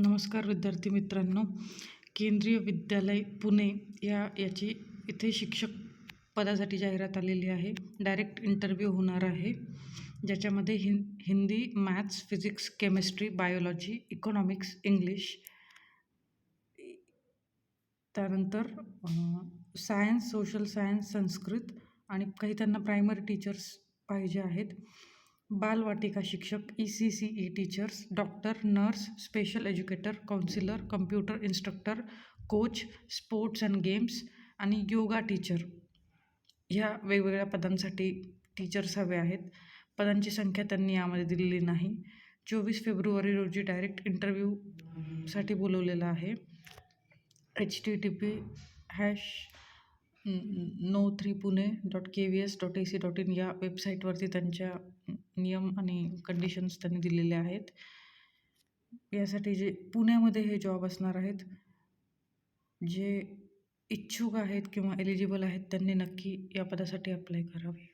नमस्कार विद्यार्थी मित्रांनो. केंद्रीय विद्यालय पुणे या याची इथे शिक्षक पदासाठी जाहिरात आलेली आहे. डायरेक्ट इंटरव्ह्यू होणार आहे. ज्याच्यामध्ये हिं Hindi maths physics chemistry biology economics English त्यानंतर सायन्स सोशल सायन्स संस्कृत आणि काही त्यांना प्रायमरी टीचर्स पाहिजे आहेत. बालवाटिका शिक्षक E C C E teachers doctor nurse special educator counsellor computer instructor coach sports and games आणि योगा टीचर ह्या वेगवेगळ्या पदांसाठी टीचर्स हवे आहेत. पदांची संख्या त्यांनी यामध्ये दिलेली नाही. चोवीस फेब्रुवारी रोजी डायरेक्ट इंटरव्ह्यूसाठी बोलवलेलं आहे. H T T P hash no three Pune dot K V S dot A C dot in या वेबसाईटवरती त्यांच्या नियम आणि कंडिशन्स त्यांनी दिलेले आहेत. यासाठी जे पुण्यामध्ये हे जॉब असणार आहेत जे इच्छुक आहेत किंवा एलिजिबल आहेत त्यांनी नक्की या पदासाठी अप्लाय करावे.